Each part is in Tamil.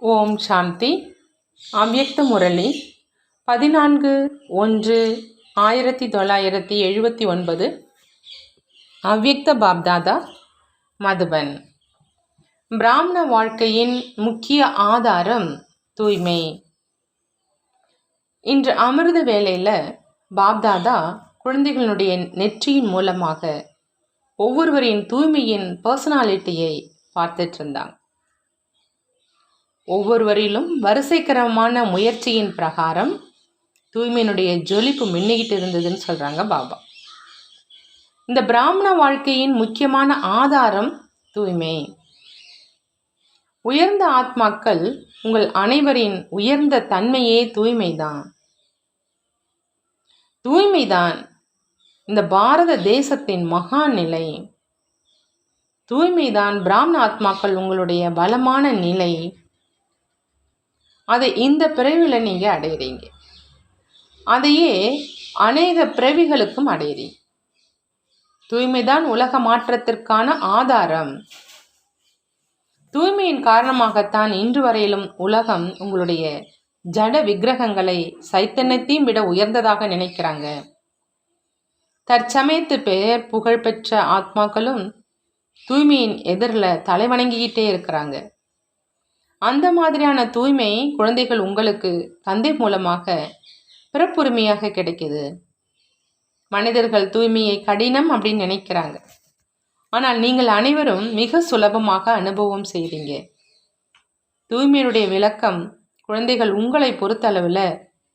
ஓம் சாந்தி. அவ்யக்த முரளி. பதினான்கு ஒன்று ஆயிரத்தி தொள்ளாயிரத்தி எழுபத்தி ஒன்பது. அவ்யக்த பாப்தாதா மதுபன். பிராமண வாழ்க்கையின் முக்கிய ஆதாரம் தூய்மை. இன்று அமிர்த வேளையில் பாப்தாதா குழந்தைகளுடைய நெற்றியின் மூலமாக ஒவ்வொருவரின் தூய்மையின் பர்சனாலிட்டியை பார்த்துட்டு இருந்தாங்க. ஒவ்வொருவரிலும் வரிசைக்கரமான முயற்சியின் பிரகாரம் தூய்மையினுடைய ஜொலிப்பு மின்னிக்கிட்டு இருந்ததுன்னு சொல்கிறாங்க பாபா. இந்த பிராமண வாழ்க்கையின் முக்கியமான ஆதாரம் தூய்மை. உயர்ந்த ஆத்மாக்கள் உங்கள் அனைவரின் உயர்ந்த தன்மையே தூய்மைதான். தூய்மைதான் இந்த பாரத தேசத்தின் மகான் நிலை தூய்மைதான் பிராமண ஆத்மாக்கள் உங்களுடைய பலமான நிலை. அதை இந்த பிறவியில் நீங்கள் அடையிறீங்க. அதையே அநேக பிறவிகளுக்கும் அடையிறீங்க. தூய்மைதான் உலக மாற்றத்திற்கான ஆதாரம். தூய்மையின் காரணமாகத்தான் இன்று வரையிலும் உலகம் உங்களுடைய ஜட விக்கிரகங்களை சைத்தன்யத்தையும் விட உயர்ந்ததாக நினைக்கிறாங்க. தற்சமயத்து பெயர் புகழ்பெற்ற ஆத்மாக்களும் தூய்மையின் எதிரில் தலைவணங்கிக்கிட்டே இருக்கிறாங்க. அந்த மாதிரியான தூய்மை குழந்தைகள் உங்களுக்கு தந்தை மூலமாக பிறப்புரிமையாக கிடைக்கிது. மனிதர்கள் தூய்மையை கடினம் அப்படின்னு நினைக்கிறாங்க. ஆனால் நீங்கள் அனைவரும் மிக சுலபமாக அனுபவம் செய்கிறீங்க தூய்மையுடைய விளக்கம் குழந்தைகள் உங்களை பொறுத்தளவில்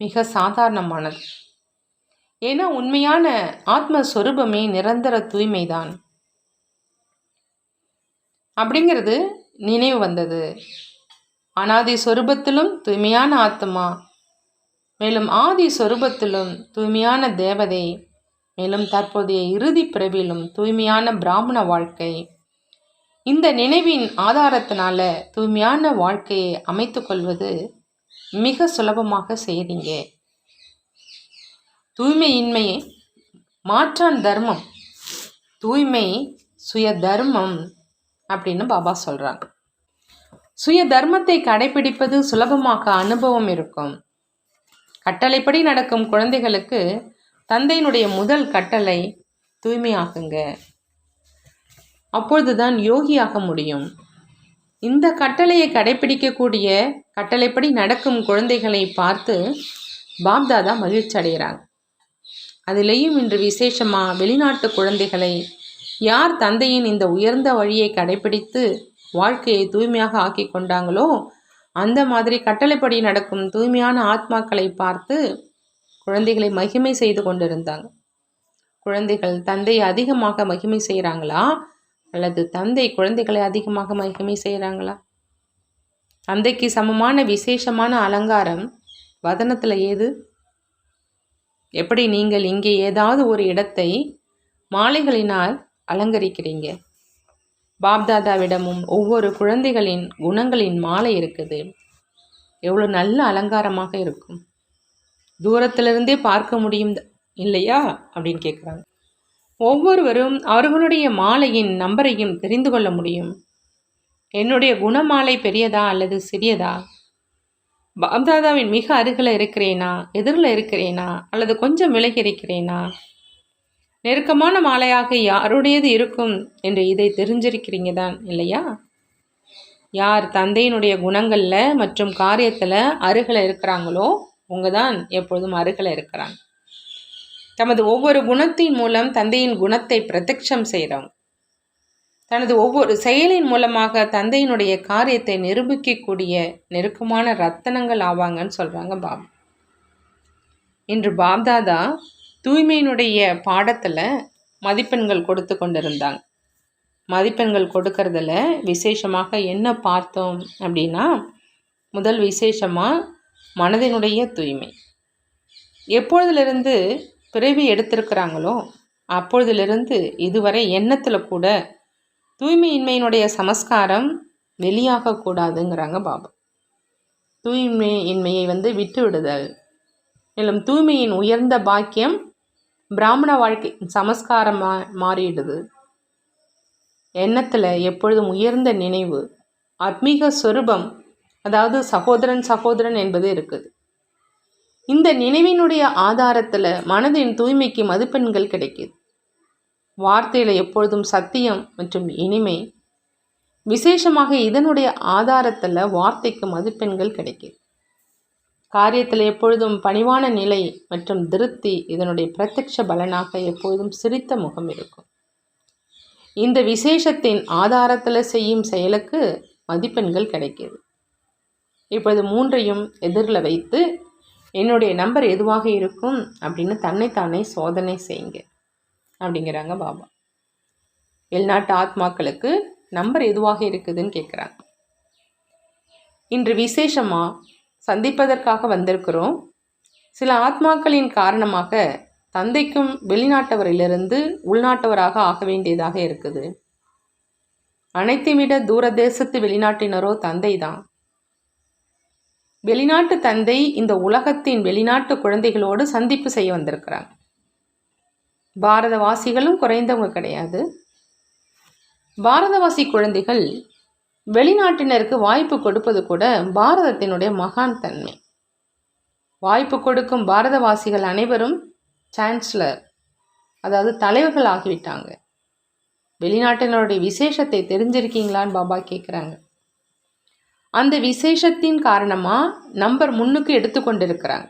மிக சாதாரணமானது. ஏன்னா உண்மையான ஆத்மஸ்வரூபமே நிரந்தர தூய்மைதான். அப்படிங்கிறது நினைவு வந்தது. அனாதி சொரூபத்திலும் தூய்மையான ஆத்மா மேலும் ஆதி சொரூபத்திலும் தூய்மையான தேவதை. மேலும் தற்போதைய இறுதி பிறவிலும் தூய்மையான பிராமண வாழ்க்கை. இந்த நினைவின் ஆதாரத்தினால தூய்மையான வாழ்க்கையை அமைத்து கொள்வது மிக சுலபமாக செய்கிறீங்க தூய்மையின்மையை மாற்றான் தர்மம். தூய்மை சுய தர்மம் அப்படின்னு பாபா சொல்கிறாங்க சுய தர்மத்தை கடைபிடிப்பது சுலபமாக அனுபவம் இருக்கும். கட்டளைப்படி நடக்கும் குழந்தைகளுக்கு தந்தையினுடைய முதல் கட்டளை தூய்மையாகுங்க அப்பொழுதுதான் யோகியாக முடியும். இந்த கட்டளையை கடைபிடிக்கக்கூடிய கட்டளைப்படி நடக்கும் குழந்தைகளை பார்த்து பாப்தாதா மகிழ்ச்சி அடைகிறாங்க அதிலேயும் இன்று விசேஷமாக வெளிநாட்டு குழந்தைகளை யார் தந்தையின் இந்த உயர்ந்த வழியை கடைபிடித்து வாழ்க்கையை தூய்மையாக ஆக்கி கொண்டாங்களோ அந்த மாதிரி கட்டளைப்படி நடக்கும் தூய்மையான ஆத்மாக்களை பார்த்து குழந்தைகளை மகிமை செய்து கொண்டிருந்தாங்க. குழந்தைகள் தந்தையை அதிகமாக மகிமை செய்கிறாங்களா அல்லது தந்தை குழந்தைகளை அதிகமாக மகிமை செய்கிறாங்களா தந்தைக்கு சமமான விசேஷமான அலங்காரம் வதனத்தில் ஏது? எப்படி நீங்கள் இங்கே ஏதாவது ஒரு இடத்தை மாலைகளினால் அலங்கரிக்கிறீங்க? பாப்தாதாவிடமும் ஒவ்வொரு குழந்தைகளின் குணங்களின் மாலை இருக்குது. எவ்வளோ நல்ல அலங்காரமாக இருக்கும். தூரத்திலிருந்தே பார்க்க முடியும் இல்லையா? அப்படின்னு கேட்குறாங்க ஒவ்வொருவரும் அவர்களுடைய மாலையின் நம்பரையும் தெரிந்து கொள்ள முடியும். என்னுடைய குணமாலை பெரியதா அல்லது சிறியதா? பாப்தாதாவின் மிக அருகில் இருக்கிறேனா? எதிரில் இருக்கிறேனா? அல்லது கொஞ்சம் விலகி இருக்கிறேனா? நெருக்கமான மாலையாக யாருடையது இருக்கும் என்று இதை தெரிஞ்சிருக்கிறீங்க தான் இல்லையா? யார் தந்தையினுடைய குணங்களில் மற்றும் காரியத்தில் அருகில் இருக்கிறாங்களோ உங்க தான் எப்பொழுதும் அருகில் இருக்கிறாங்க. தமது ஒவ்வொரு குணத்தின் மூலம் தந்தையின் குணத்தை பிரத்யட்சம் செய்கிறவங்க தனது ஒவ்வொரு செயலின் மூலமாக தந்தையினுடைய காரியத்தை நிரூபிக்கக்கூடிய நெருக்கமான ரத்தனங்கள் ஆவாங்கன்னு சொல்கிறாங்க பாபு. இன்று பாப்தாதா தூய்மையினுடைய பாடத்தில் மதிப்பெண்கள் கொடுத்து கொண்டிருந்தாங்க. மதிப்பெண்கள் கொடுக்கறதுல விசேஷமாக என்ன பார்த்தோம் அப்படின்னா முதல் விசேஷமாக மனதினுடைய தூய்மை. எப்பொழுதிலிருந்து பிறவி எடுத்திருக்கிறாங்களோ அப்பொழுதிலிருந்து இதுவரை எண்ணத்தில் கூட தூய்மையின்மையினுடைய சமஸ்காரம் வெளியாகக்கூடாதுங்கிறாங்க பாபா. தூய்மையின்மையை வந்து விட்டு விடுதல் மேலும் தூய்மையின் உயர்ந்த பாக்கியம் பிராமண வாழ்க்கை சமஸ்காரமாக மாறிடுது. எண்ணத்தில் எப்பொழுதும் உயர்ந்த நினைவு ஆத்மீக சொரூபம் அதாவது சகோதரன் சகோதரன் என்பது இருக்குது. இந்த நினைவினுடைய ஆதாரத்தில் மனதின் தூய்மைக்கு மதிப்பெண்கள் கிடைக்குது. வார்த்தையில் எப்பொழுதும் சத்தியம் மற்றும் இனிமை விசேஷமாக இதனுடைய ஆதாரத்தில் வார்த்தைக்கு மதிப்பெண்கள் கிடைக்குது. காரியத்தில் எப்பொழுதும் பணிவான நிலை மற்றும் திருப்தி இதனுடைய பிரத்யட்ச பலனாக எப்பொழுதும் சிரித்த முகம் இருக்கும். இந்த விசேஷத்தின் ஆதாரத்தில் செய்யும் செயலுக்கு மதிப்பெண்கள் கிடைக்கிது. இப்பொழுது மூன்றையும் எதிரில் வைத்து என்னுடைய நம்பர் எதுவாக இருக்கும்? அப்படின்னு தன்னைத்தானே சோதனை செய்யுங்க அப்படிங்கிறாங்க பாபா. வெளிநாட்டு ஆத்மாக்களுக்கு நம்பர் எதுவாக இருக்குதுன்னு கேட்குறாங்க இன்று விசேஷமாக சந்திப்பதற்காக வந்திருக்கிறோம். சில ஆத்மாக்களின் காரணமாக தந்தைக்கும் வெளிநாட்டவரிலிருந்து உள்நாட்டவராக ஆக வேண்டியதாக இருக்குது. அனைத்தைவிட தூரதேசத்து வெளிநாட்டினரோ தந்தை தான் வெளிநாட்டு தந்தை இந்த உலகத்தின் வெளிநாட்டு குழந்தைகளோடு சந்திப்பு செய்ய வந்திருக்கிறாங்க பாரதவாசிகளும் குறைந்தவங்க கிடையாது. பாரதவாசி குழந்தைகள் வெளிநாட்டினருக்கு வாய்ப்பு கொடுப்பது கூட பாரதத்தினுடைய மகான் தன்மை. வாய்ப்பு கொடுக்கும் பாரதவாசிகள் அனைவரும் சான்ஸ்லர் அதாவது தலைவர்கள் ஆகிவிட்டாங்க. வெளிநாட்டினருடைய விசேஷத்தை தெரிஞ்சிருக்கீங்களான்னு பாபா கேட்குறாங்க அந்த விசேஷத்தின் காரணமாக நம்பர் முன்னுக்கு எடுத்துக்கொண்டிருக்கிறாங்க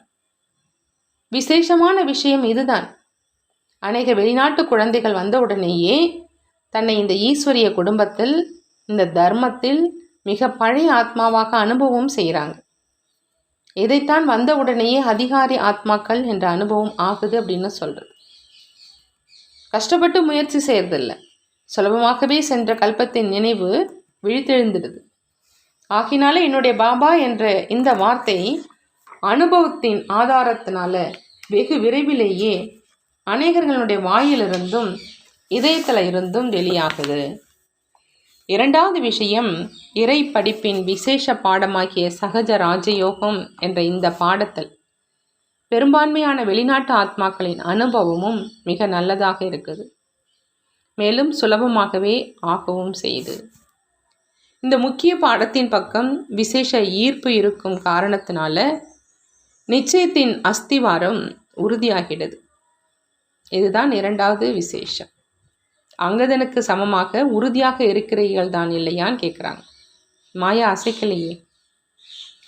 விசேஷமான விஷயம் இதுதான். அநேக வெளிநாட்டு குழந்தைகள் வந்த உடனேயே தன்னை இந்த ஈஸ்வரிய குடும்பத்தில் இந்த தர்மத்தில் மிக பழைய ஆத்மாவாக அனுபவம் செய்கிறாங்க இதைத்தான் வந்த உடனேயே அதிகாரி ஆத்மாக்கள் என்ற அனுபவம் ஆகுது அப்படின்னு சொல்கிறது கஷ்டப்பட்டு முயற்சி செய்கிறதில்ல சுலபமாகவே சென்ற கல்பத்தின் நினைவு விழித்தெழுந்துடுது. ஆகினால என்னுடைய பாபா என்ற இந்த வார்த்தை அனுபவத்தின் ஆதாரத்தினால வெகு விரைவிலேயே அநேகர்களுடைய வாயிலிருந்தும் இதயத்தில் இருந்தும் வெளியாகுது. இரண்டாவது விஷயம் இறை படிப்பின் விசேஷ பாடமாகிய சகஜ ராஜயோகம் என்ற இந்த பாடத்தில். பெரும்பான்மையான வெளிநாட்டு ஆத்மாக்களின் அனுபவமும் மிக நல்லதாக இருக்குது. மேலும் சுலபமாகவே ஆகவும் செய்து. இந்த முக்கிய பாடத்தின் பக்கம் விசேஷ ஈர்ப்பு இருக்கும் காரணத்தினால நிச்சயத்தின் அஸ்திவாரம் உறுதியாகிடுது. இதுதான் இரண்டாவது விசேஷம். அங்கதனுக்கு சமமாக உறுதியாக இருக்கிறீர்கள் தான் இல்லையான்னு கேட்குறாங்க மாயா அசைக்கலையே.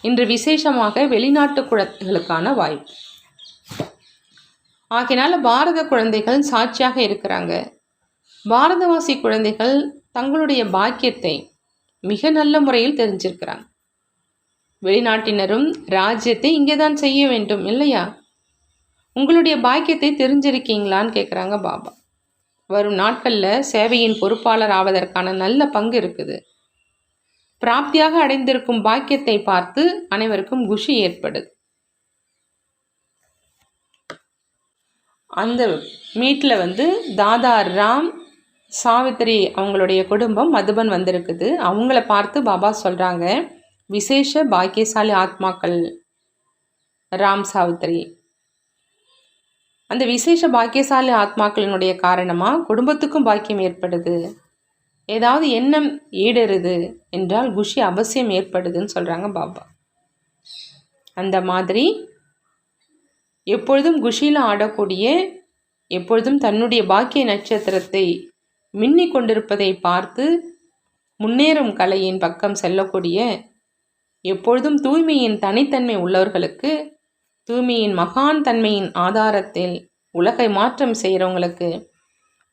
இன்று விசேஷமாக வெளிநாட்டு குழந்தைகளுக்கான வாய்ப்பு. ஆகினால பாரத குழந்தைகள் சாட்சியாக இருக்கிறாங்க. பாரதவாசி குழந்தைகள் தங்களுடைய பாக்கியத்தை மிக நல்ல முறையில் தெரிஞ்சிருக்கிறாங்க. வெளிநாட்டினரும் ராஜ்யத்தை இங்கே தான் செய்ய வேண்டும் இல்லையா? உங்களுடைய பாக்கியத்தை தெரிஞ்சிருக்கீங்களான்னு கேட்குறாங்க பாபா. வரும் நாட்களில் சேவையின் பொறுப்பாளர் ஆவதற்கான நல்ல பங்கு இருக்குது. பிராப்தியாக அடைந்திருக்கும் பாக்கியத்தை பார்த்து அனைவருக்கும் குஷி ஏற்படுது. அந்த மீட்டில் வந்து தாதா ராம் சாவித்திரி அவங்களுடைய குடும்பம் மதுபன் வந்திருக்குது. அவங்கள பார்த்து பாபா சொல்கிறாங்க விசேஷ பாக்கியசாலி ஆத்மாக்கள். ராம் சாவித்திரி அந்த விசேஷ பாக்கியசாலி ஆத்மாக்களினுடைய காரணமாக குடும்பத்துக்கும் பாக்கியம் ஏற்படுது? ஏதாவது எண்ணம் ஈடறுது என்றால் குஷி அவசியம் ஏற்படுதுன்னு சொல்கிறாங்க பாபா. அந்த மாதிரி எப்பொழுதும் குஷியில் ஆடக்கூடிய எப்பொழுதும் தன்னுடைய பாக்கிய நட்சத்திரத்தை மின்னி கொண்டிருப்பதை பார்த்து முன்னேறும் கலையின் பக்கம் செல்லக்கூடிய எப்பொழுதும் தூய்மையின் தனித்தன்மை உள்ளவர்களுக்கு தூய்மையின் மகான் தன்மையின் ஆதாரத்தில் உலகை மாற்றம் செய்கிறவங்களுக்கு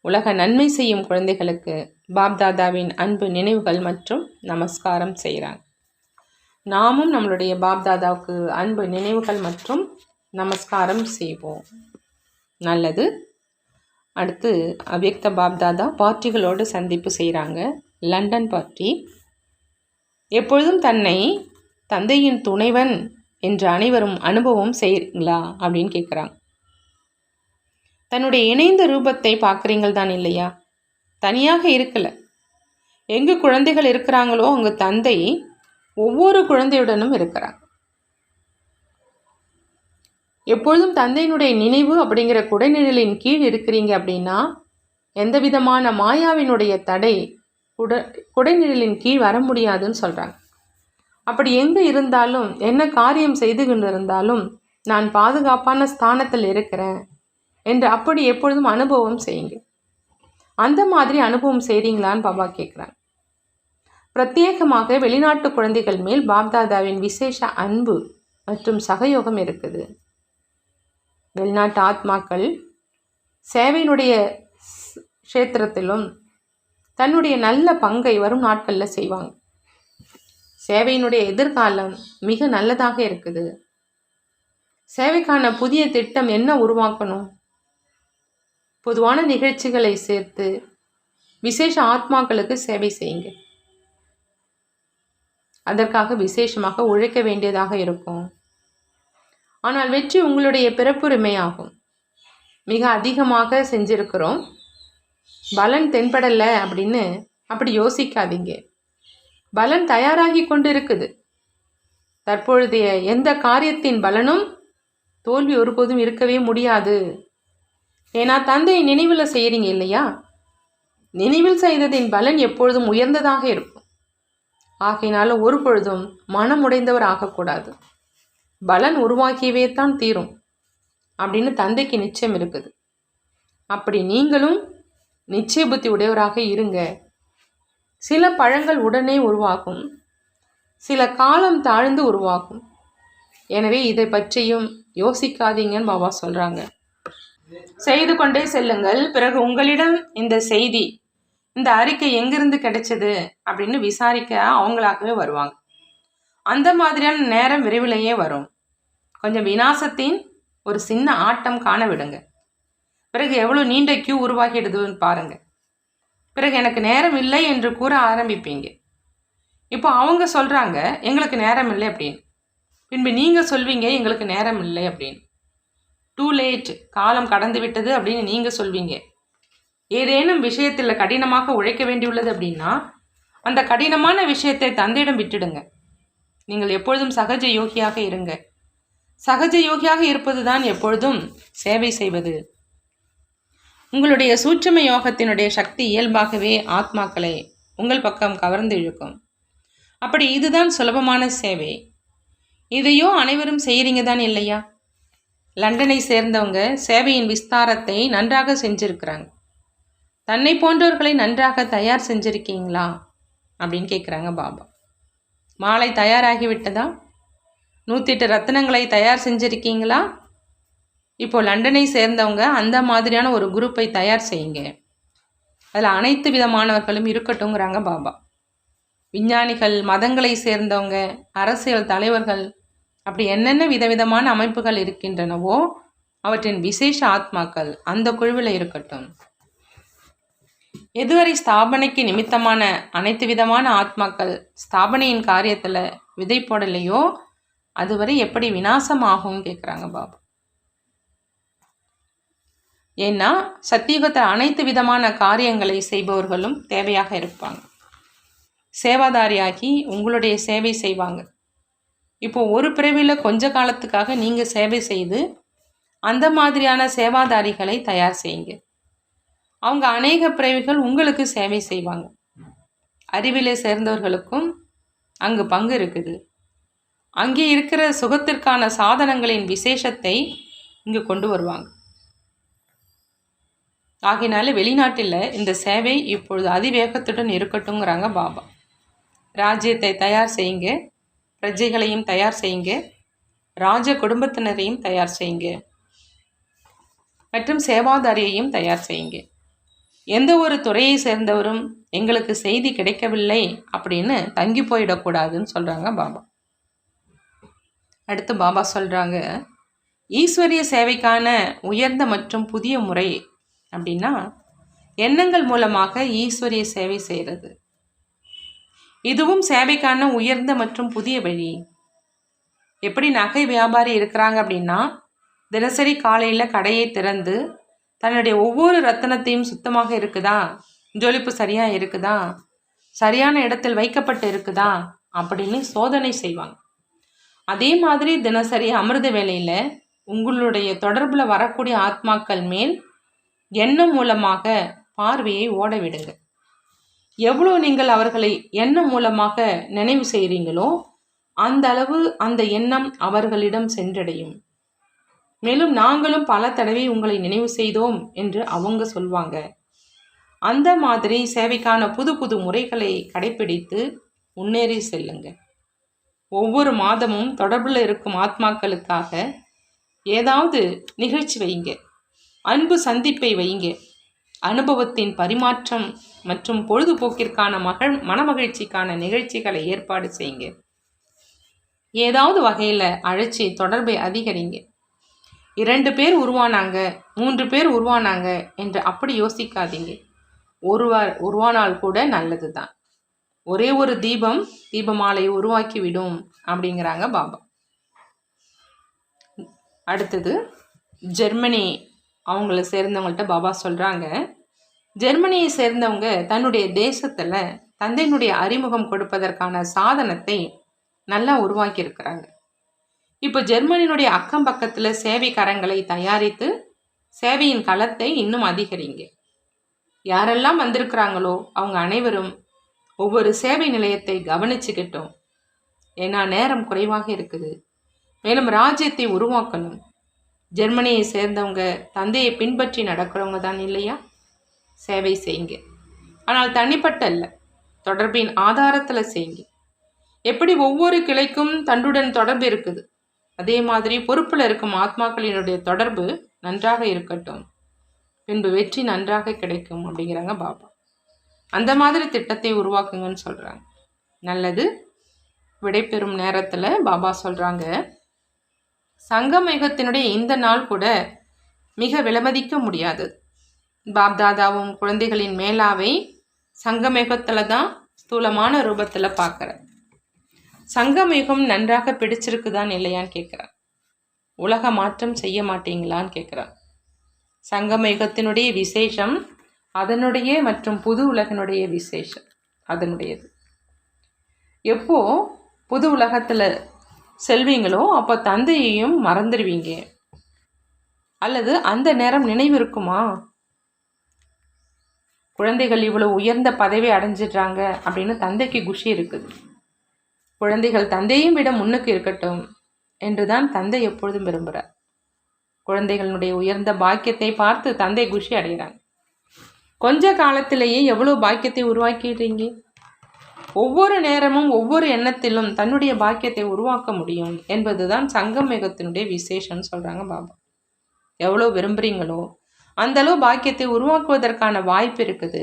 உலக நன்மை செய்யும் குழந்தைகளுக்கு பாப்தாதாவின் அன்பு நினைவுகள் மற்றும் நமஸ்காரம் செய்கிறாங்க நாமும் நம்மளுடைய பாப்தாதாவுக்கு அன்பு நினைவுகள் மற்றும் நமஸ்காரம் செய்வோம். நல்லது. அடுத்து அவ்யக்த பாப்தாதா பார்ட்டிகளோடு சந்திப்பு செய்கிறாங்க. London party. எப்பொழுதும் தன்னை தந்தையின் துணைவன் என்று அனைவரும் அனுபவம் செய்கிறீங்களா அப்படின்னு கேட்குறாங்க தன்னுடைய இணைந்த ரூபத்தை பார்க்குறீங்கள் தான் இல்லையா? தனியாக இருக்கலை. எங்கு குழந்தைகள் இருக்கிறாங்களோ அவங்க தந்தை ஒவ்வொரு குழந்தையுடனும் இருக்கிறாங்க எப்பொழுதும் தந்தையினுடைய நினைவு அப்படிங்கிற குடைநிழலின் கீழ் இருக்கிறீங்க அப்படின்னா எந்த விதமான மாயாவினுடைய தடை குட குடைநிழலின் கீழ் வர முடியாதுன்னு சொல்கிறாங்க அப்படி எங்கே இருந்தாலும் என்ன காரியம் செய்து கொண்டிருந்தாலும் நான் பாதுகாப்பான ஸ்தானத்தில் இருக்கிறேன் என்று அப்படி எப்பொழுதும் அனுபவம் செய்யுங்க அந்த மாதிரி அனுபவம் செய்கிறீங்களான்னு பாபா கேட்குறாங்க பிரத்யேகமாக வெளிநாட்டு குழந்தைகள் மேல் பாப்தாதாவின் விசேஷ அன்பு மற்றும் சகயோகம் இருக்குது. வெளிநாட்டு ஆத்மாக்கள் சேவையினுடைய க்ஷேத்திரத்திலும் தன்னுடைய நல்ல பங்கை வரும் நாட்களில் செய்வாங்க. சேவையினுடைய எதிர்காலம் மிக நல்லதாக இருக்குது. சேவைக்கான புதிய திட்டம் என்ன உருவாக்கணும்? பொதுவான நிகழ்ச்சிகளை சேர்த்து விசேஷ ஆத்மாக்களுக்கு சேவை செய்யுங்க. அதற்காக விசேஷமாக உழைக்க வேண்டியதாக இருக்கும். ஆனால் வெற்றி உங்களுடைய பிறப்புரிமையாகும் மிக அதிகமாக செஞ்சிருக்கிறோம். பலன் தென்படலை அப்படின்னு அப்படி யோசிக்காதீங்க. பலன் தயாராகி கொண்டிருக்குது. தற்பொழுதைய எந்த காரியத்தின் பலனும் தோல்வி ஒருபோதும் இருக்கவே முடியாது. ஏன்னா தந்தையை நினைவில் செய்கிறீங்க இல்லையா? நினைவில் செய்ததின் பலன் எப்பொழுதும் உயர்ந்ததாக இருக்கும். ஆகையினால ஒரு பொழுதும் மனம் உடைந்தவர் ஆகக்கூடாது. பலன் உருவாக்கியவே தான் தீரும். அப்படின்னு தந்தைக்கு நிச்சயம் இருக்குது. அப்படி நீங்களும் நிச்சய புத்தி உடையவராக இருங்க. சில பழங்கள் உடனே உருவாகும். சில காலம் தாழ்ந்து உருவாகும். எனவே இதை பற்றியும் யோசிக்காதீங்கன்னு பாபா சொல்கிறாங்க செய்து கொண்டே செல்லுங்கள். பிறகு உங்களிடம் இந்த செய்தி இந்த அறிக்கை எங்கிருந்து கிடைச்சது அப்படின்னு விசாரிக்க அவங்களாகவே வருவாங்க. அந்த மாதிரியான நேரம் விரைவிலேயே வரும். கொஞ்சம் வினாசத்தின் ஒரு சின்ன ஆட்டம் காண விடுங்க. பிறகு எவ்வளோ நீண்ட கியூ உருவாகிடுதுன்னு பாருங்கள் பிறகு எனக்கு நேரம் இல்லை என்று கூற ஆரம்பிப்பீங்க. இப்போ அவங்க சொல்கிறாங்க எங்களுக்கு நேரம் இல்லை அப்படின்னு. பின்பு நீங்கள் சொல்வீங்க எங்களுக்கு நேரம் இல்லை அப்படின்னு. டூ லேட் காலம் கடந்து விட்டது அப்படின்னு நீங்கள் சொல்வீங்க. ஏதேனும் விஷயத்தில் கடினமாக உழைக்க வேண்டியுள்ளது அப்படின்னா அந்த கடினமான விஷயத்தை தந்தையிடம் விட்டுடுங்க. நீங்கள் எப்பொழுதும் சகஜ யோகியாக இருங்க. சகஜ யோகியாக இருப்பது தான் எப்பொழுதும் சேவை செய்வது. உங்களுடைய சூட்சம யோகத்தினுடைய சக்தி இயல்பாகவே ஆத்மாக்களை உங்கள் பக்கம் கவர்ந்து இழுக்கும். அப்படி இதுதான் சுலபமான சேவை. இதையோ அனைவரும் செய்கிறீங்க தான் இல்லையா? லண்டனை சேர்ந்தவங்க சேவையின் விஸ்தாரத்தை நன்றாக செஞ்சுருக்கிறாங்க. தன்னை போன்றவர்களை நன்றாக தயார் செஞ்சுருக்கீங்களா? அப்படின்னு கேட்குறாங்க பாபா. மாலை தயாராகிவிட்டதா? நூற்றி எட்டு ரத்தினங்களை தயார் செஞ்சுருக்கீங்களா? இப்போ லண்டனை சேர்ந்தவங்க அந்த மாதிரியான ஒரு குரூப்பை தயார் செய்யுங்க. அதில் அனைத்து விதமானவர்களும் இருக்கட்டும்ங்கிறாங்க பாபா. விஞ்ஞானிகள் மதங்களை சேர்ந்தவங்க அரசியல் தலைவர்கள் அப்படி என்னென்ன விதவிதமான அமைப்புகள் இருக்கின்றனவோ அவற்றின் விசேஷ ஆத்மாக்கள் அந்த குழுவில் இருக்கட்டும். எதுவரை ஸ்தாபனைக்கு நிமித்தமான அனைத்து விதமான ஆத்மாக்கள் ஸ்தாபனையின் காரியத்தில் விதை போடலையோ அதுவரை எப்படி வினாசமாகும் கேட்குறாங்க பாபா. ஏன்னா சத்தியுகத்தில் அனைத்து விதமான காரியங்களை செய்பவர்களும் தேவையாக இருப்பாங்க. சேவாதாரியாகி உங்களுடைய சேவை செய்வாங்க. இப்போ ஒரு பிறவியில் கொஞ்ச காலத்துக்காக நீங்கள் சேவை செய்து அந்த மாதிரியான சேவாதாரிகளை தயார் செய்யுங்க. அவங்க அநேக பிறவிகள் உங்களுக்கு சேவை செய்வாங்க. அறிவிலே சேர்ந்தவர்களுக்கும் அங்கு பங்கு இருக்குது. அங்கே இருக்கிற சுகத்திற்கான சாதனங்களின் விசேஷத்தை இங்கு கொண்டு வருவாங்க. ஆகையினால வெளிநாட்டில் இந்த சேவை இப்பொழுது அதிவேகத்துடன் இருக்கட்டுங்கிறாங்க பாபா. ராஜ்யத்தை தயார் செய்யுங்க பிரஜைகளையும் தயார் செய்யுங்க ராஜ குடும்பத்தினரையும் தயார் செய்யுங்க மற்றும் சேவாதாரியையும் தயார் செய்யுங்க. எந்த ஒரு துறையை சேர்ந்தவரும் எங்களுக்கு செய்தி கிடைக்கவில்லை அப்படின்னு தங்கி போயிடக்கூடாதுன்னு சொல்கிறாங்க பாபா. அடுத்து பாபா சொல்கிறாங்க ஈஸ்வரிய சேவைக்கான உயர்ந்த மற்றும் புதிய முறை அப்படின்னா எண்ணங்கள் மூலமாக ஈஸ்வரிய சேவை செய்கிறது. இதுவும் சேவைக்கான உயர்ந்த மற்றும் புதிய வழி. எப்படி நகை வியாபாரி இருக்கிறாங்க அப்படின்னா தினசரி காலையில் கடையை திறந்து தன்னுடைய ஒவ்வொரு ரத்தனத்தையும் சுத்தமாக இருக்குதா? ஜொலிப்பு சரியாக இருக்குதா? சரியான இடத்தில் வைக்கப்பட்டு இருக்குதா? அப்படின்னு சோதனை செய்வாங்க. அதே மாதிரி தினசரி அமிர்த வேலையில் உங்களுடைய தொடர்பில் வரக்கூடிய ஆத்மாக்கள் மேல் எண்ணம் மூலமாக பார்வையை ஓடவிடுங்க. எவ்வளோ நீங்கள் அவர்களை எண்ணம் மூலமாக நினைவு செய்கிறீங்களோ அந்த அளவு அந்த எண்ணம் அவர்களிடம் சென்றடையும். மேலும் நாங்களும் பல தடவை உங்களை நினைவு செய்தோம் என்று அவங்க சொல்வாங்க. அந்த மாதிரி சேவைக்கான புது புது முறைகளை கடைபிடித்து முன்னேறி செல்லுங்க. ஒவ்வொரு மாதமும் தொடர்பில் இருக்கும் ஆத்மாக்களுக்காக ஏதாவது நிகழ்ச்சி வைங்க. அன்பு சந்திப்பை வைங்க அனுபவத்தின் பரிமாற்றம் மற்றும் பொழுதுபோக்கிற்கான மகள் மனமகிழ்ச்சிக்கான நிகழ்ச்சிகளை ஏற்பாடு செய்யுங்க. ஏதாவது வகையில் அழைச்சி தொடர்பை அதிகரிங்க. இரண்டு பேர் உருவானாங்க மூன்று பேர் உருவானாங்க என்று அப்படி யோசிக்காதீங்க. ஒருவர் உருவானால் கூட நல்லது தான் ஒரே ஒரு தீபம் தீபமாலை உருவாக்கி விடும் அப்படிங்கிறாங்க பாபா. அடுத்தது ஜெர்மனி அவங்கள சேர்ந்தவங்கள்ட்ட பாபா சொல்கிறாங்க ஜெர்மனியை சேர்ந்தவங்க தன்னுடைய தேசத்தில் தந்தையினுடைய அறிமுகம் கொடுப்பதற்கான சாதனத்தை நல்லா உருவாக்கியிருக்கிறாங்க. இப்போ ஜெர்மனியினுடைய அக்கம் பக்கத்தில் சேவைக்கரங்களை தயாரித்து சேவையின் களத்தை இன்னும் அதிகரிங்க. யாரெல்லாம் வந்திருக்கிறாங்களோ அவங்க அனைவரும் ஒவ்வொரு சேவை நிலையத்தை கவனிச்சுக்கிட்டோம். ஏன்னா நேரம் குறைவாக இருக்குது. மேலும் ராஜ்யத்தை உருவாக்கணும். ஜெர்மனியை சேர்ந்தவங்க தந்தையை பின்பற்றி நடக்கிறவங்க தான் இல்லையா? சேவை செய்யுங்க. ஆனால் தனிப்பட்ட அல்ல தொடர்பின் ஆதாரத்தில் செய்யுங்க. எப்படி ஒவ்வொரு கிளைக்கும் தண்டுடன் தொடர்பு இருக்குது? அதே மாதிரி பொறுப்பில் இருக்கும் ஆத்மாக்களினுடைய தொடர்பு நன்றாக இருக்கட்டும். பின்பு வெற்றி நன்றாக கிடைக்கும் அப்படிங்கிறாங்க பாபா. அந்த மாதிரி திட்டத்தை உருவாக்குங்கன்னு சொல்கிறாங்க நல்லது விடைபெறும் நேரத்தில் பாபா சொல்கிறாங்க சங்கமேகத்தினுடைய இந்த நாள் கூட மிக விலமதிக்க முடியாது. பாப்தாதாவும் குழந்தைகளின் மேலாவை சங்கமேகத்தில் தான் ஸ்தூலமான ரூபத்தில் பார்க்குறேன் சங்கமேகம் நன்றாக பிடிச்சிருக்குதான் இல்லையான்னு கேட்குறேன் உலக மாற்றம் செய்ய மாட்டீங்களான்னு கேட்குறேன் சங்கமேகத்தினுடைய விசேஷம் அதனுடைய மற்றும் புது உலகனுடைய விசேஷம் அதனுடையது. எப்போ புது உலகத்தில் செல்வீங்களோ அப்போ தந்தையையும் மறந்துடுவீங்க. அல்லது அந்த நேரம் நினைவு இருக்குமா குழந்தைகள் இவ்வளோ உயர்ந்த பதவி அடைஞ்சிடுறாங்க அப்படின்னு தந்தைக்கு குஷி இருக்குது. குழந்தைகள் தந்தையும் விட முன்னுக்கு இருக்கட்டும் என்று தான் தந்தை எப்பொழுதும் விரும்புகிறார். குழந்தைகளுடைய உயர்ந்த பாக்கியத்தை பார்த்து தந்தை குஷி அடைகிறாங்க கொஞ்ச காலத்திலேயே எவ்வளோ பாக்கியத்தை உருவாக்கிடுறீங்க ஒவ்வொரு நேரமும் ஒவ்வொரு எண்ணத்திலும் தன்னுடைய பாக்கியத்தை உருவாக்க முடியும் என்பதுதான் சங்கமேகத்தினுடைய விசேஷம்னு சொல்கிறாங்க பாபா. எவ்வளோ விரும்புகிறீங்களோ அந்த அளவு பாக்கியத்தை உருவாக்குவதற்கான வாய்ப்பு இருக்குது.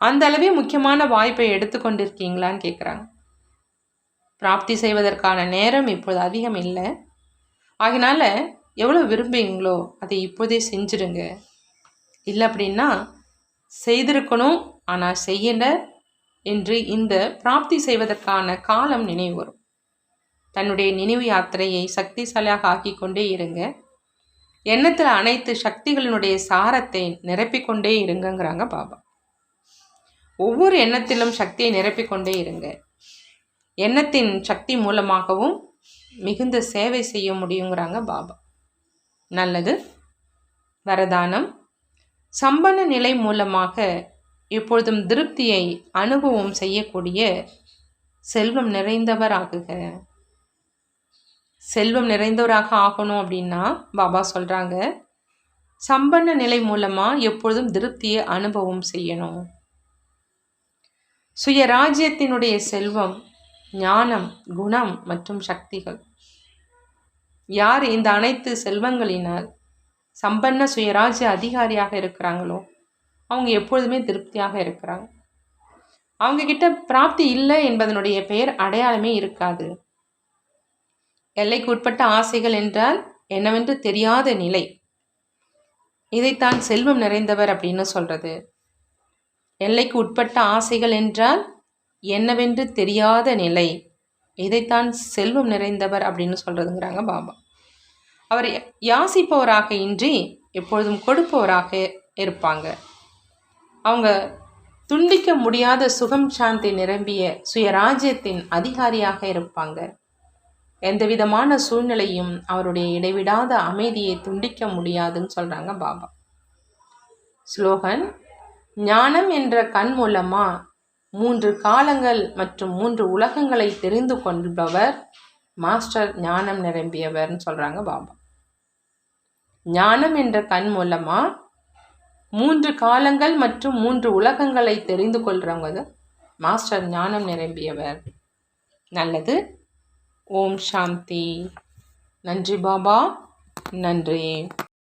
அந்த அளவே முக்கியமான வாய்ப்பை எடுத்துக்கொண்டிருக்கீங்களான்னு கேட்குறாங்க பிராப்தி செய்வதற்கான நேரம் இப்போது அதிகம் இல்லை. ஆகினால எவ்வளோ விரும்புகிறீங்களோ அதை இப்போதே செஞ்சுடுங்க இல்லை அப்படின்னா செய்திருக்கணும் ஆனால் செய்யலை என்று இந்த பிராப்தி செய்வதற்கான காலம் நினைவு வரும். தன்னுடைய நினைவு யாத்திரையை சக்திசாலியாக ஆக்கி கொண்டே இருங்க. எண்ணத்தில் அனைத்து சக்திகளினுடைய சாரத்தை நிரப்பிக்கொண்டே இருங்கங்கிறாங்க பாபா. ஒவ்வொரு எண்ணத்திலும் சக்தியை நிரப்பிக்கொண்டே இருங்க. எண்ணத்தின் சக்தி மூலமாகவும் மிகுந்த சேவை செய்ய முடியுங்கிறாங்க பாபா. நல்லது. வரதானம். சம்பன நிலை மூலமாக எப்பொழுதும் திருப்தியை அனுபவம் செய்யக்கூடிய செல்வம் நிறைந்தவர் ஆகுக செல்வம் நிறைந்தவராக ஆகணும் அப்படின்னா பாபா சொல்கிறாங்க சம்பன்ன நிலை மூலமாக எப்பொழுதும் திருப்தியை அனுபவம் செய்யணும். சுயராஜ்யத்தினுடைய செல்வம் ஞானம் குணம் மற்றும் சக்திகள். யார் இந்த அனைத்து செல்வங்களினால் சம்பன்ன சுயராஜ்ய அதிகாரியாக இருக்கிறாங்களோ அவங்க எப்பொழுதுமே திருப்தியாக இருக்கிறாங்க. அவங்க கிட்ட பிராப்தி இல்லை என்பதனுடைய பெயர் அடையாளமே இருக்காது. எல்லைக்கு உட்பட்ட ஆசைகள் என்றால் என்னவென்று தெரியாத நிலை. இதைத்தான் செல்வம் நிறைந்தவர் அப்படின்னு சொல்றது. எல்லைக்கு உட்பட்ட ஆசைகள் என்றால் என்னவென்று தெரியாத நிலை. இதைத்தான் செல்வம் நிறைந்தவர் அப்படின்னு சொல்றதுங்கிறாங்க பாபா. அவர் யாசிப்பவராக இன்றி எப்பொழுதும் கொடுப்பவராக இருப்பாங்க. அவங்க துண்டிக்க முடியாத சுகம் சாந்தி நிரம்பிய சுயராஜ்யத்தின் அதிகாரியாக இருப்பாங்க. எந்த விதமான சூழ்நிலையும் அவருடைய இடைவிடாத அமைதியை துண்டிக்க முடியாதுன்னு சொல்கிறாங்க பாபா. ஸ்லோகன் ஞானம் என்ற கண் மூலமாக மூன்று காலங்கள் மற்றும் மூன்று உலகங்களை தெரிந்து கொள்பவர் மாஸ்டர் ஞானம் நிரம்பியவர்னு சொல்கிறாங்க பாபா. ஞானம் என்ற கண் மூலமாக மூன்று காலங்கள் மற்றும் மூன்று உலகங்களை தெரிந்து கொள்கிறவங்க மாஸ்டர் ஞானம் நிரம்பியவர். நல்லது. ஓம் சாந்தி. நன்றி பாபா. நன்றி